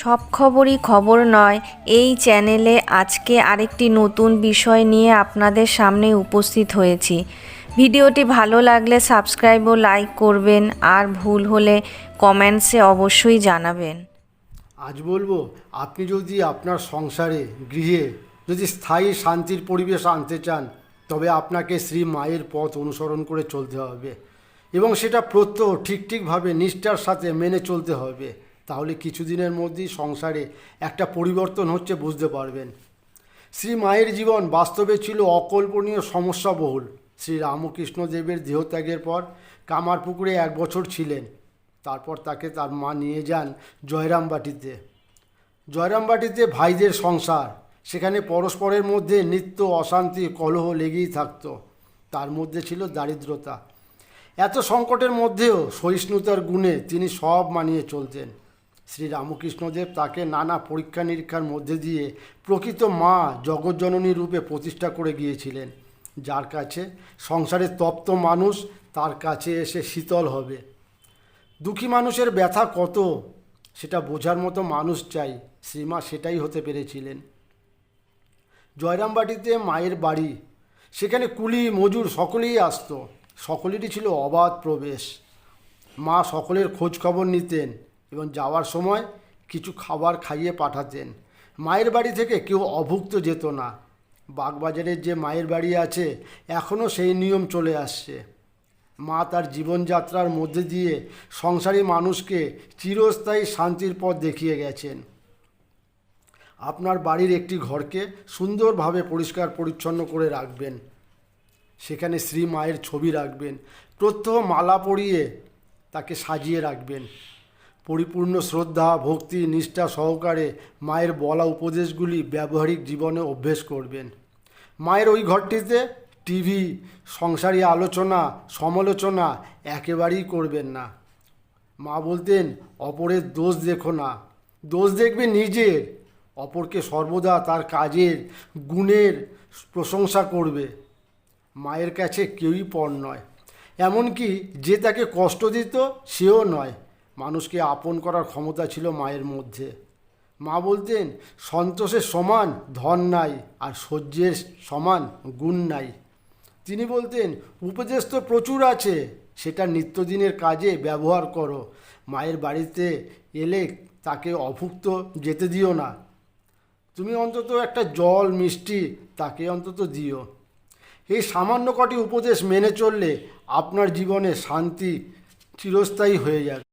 সব খবরই খবর নয়, এই চ্যানেলে আজকে আরেকটি নতুন বিষয় নিয়ে আপনাদের সামনে উপস্থিত হয়েছি। ভিডিওটি ভালো লাগলে সাবস্ক্রাইব ও লাইক করবেন আর ভুল হলে কমেন্টসে অবশ্যই জানাবেন। আজ বলব, আপনি যদি আপনার সংসারে, গৃহে যদি স্থায়ী শান্তির পরিবেশ আনতে চান, তবে আপনাকে শ্রী মায়ের পথ অনুসরণ করে চলতে হবে এবং সেটা প্রত্যহ ঠিক ঠিকভাবে নিষ্ঠার সাথে মেনে চলতে হবে। তাহলে কিছুদিনের মধ্যেই সংসারে একটা পরিবর্তন হচ্ছে বুঝতে পারবেন। শ্রী মায়ের জীবন বাস্তবে ছিল অকল্পনীয় সমস্যাবহুল। শ্রী রামকৃষ্ণ দেবের দেহত্যাগের পর কামারপুকুরে এক বছর ছিলেন। তারপর তাকে তার মা নিয়ে যান জয়রামবাটিতে। জয়রামবাটিতে ভাইদের সংসার, সেখানে পরস্পরের মধ্যে নিত্য অশান্তি, কলহ লেগেই থাকতো। তার মধ্যে ছিল দারিদ্রতা। এত সংকটের মধ্যেও সহিষ্ণুতার গুণে তিনি সব মানিয়ে চলতেন। শ্রী রামকৃষ্ণদেব তাকে নানা পরীক্ষা নিরীক্ষার মধ্যে দিয়ে প্রকৃত মা জগজ্জননী রূপে প্রতিষ্ঠা করে গিয়েছিলেন। যার কাছে সংসারের তপ্ত মানুষ, তার কাছে এসে শীতল হবে। দুঃখী মানুষের ব্যথা কত? সেটা বোঝার মতো মানুষ চাই। শ্রীমা সেটাই হতে পেরেছিলেন। জয়রামবাটিতে মায়ের বাড়ি। সেখানে কুলি, মজুর সকলেই আসতো। সকলেরই ছিল অবাধ প্রবেশ। মা সকলের খোঁজ খবর নিতেন। এবং যাওয়ার সময় কিছু খাবার খাইয়ে পাঠাতেন। মায়ের বাড়ি থেকে কেউ অভুক্ত যেত না। বাগবাজারের যে মায়ের বাড়ি আছে, এখনও সেই নিয়ম চলে আসছে। মা তার জীবনযাত্রার মধ্যে দিয়ে সংসারী মানুষকে চিরস্থায়ী শান্তির পথ দেখিয়ে গেছেন। আপনার বাড়ির একটি ঘরকে সুন্দরভাবে পরিষ্কার পরিচ্ছন্ন করে রাখবেন। সেখানে শ্রী মায়ের ছবি রাখবেন। প্রত্যহ মালা পরিয়ে তাকে সাজিয়ে রাখবেন। পরিপূর্ণ শ্রদ্ধা, ভক্তি, নিষ্ঠা সহকারে মায়ের বলা উপদেশগুলি ব্যবহারিক জীবনে অভ্যেস করবেন। মায়ের ওই ঘরটিতে টিভি, সংসারী আলোচনা, সমালোচনা একেবারেই করবেন না। মা বলতেন, অপরের দোষ দেখো না। দোষ দেখবে নিজের। অপরকে সর্বদা তার কাজের, গুণের প্রশংসা করবে। মায়ের কাছে কেউই পর নয়। এমনকি যে তাকে কষ্ট দিত, সেও নয়। মানুষকে আপন করার ক্ষমতা ছিল মায়ের মধ্যে। মা বলতেন, সন্তোষের সমান ধন নাই আর সহ্যের সমান গুণ নাই। তিনি বলতেন, উপদেশ তো প্রচুর আছে, সেটা নিত্যদিনের কাজে ব্যবহার করো। মায়ের বাড়িতে এলে তাকে অভুক্ত যেতে দিও না। তুমি অন্তত একটা জল, মিষ্টি তাকে অন্তত দিও। এই সামান্য কটি উপদেশ মেনে চললে আপনার জীবনে শান্তি চিরস্থায়ী হয়ে যাবে।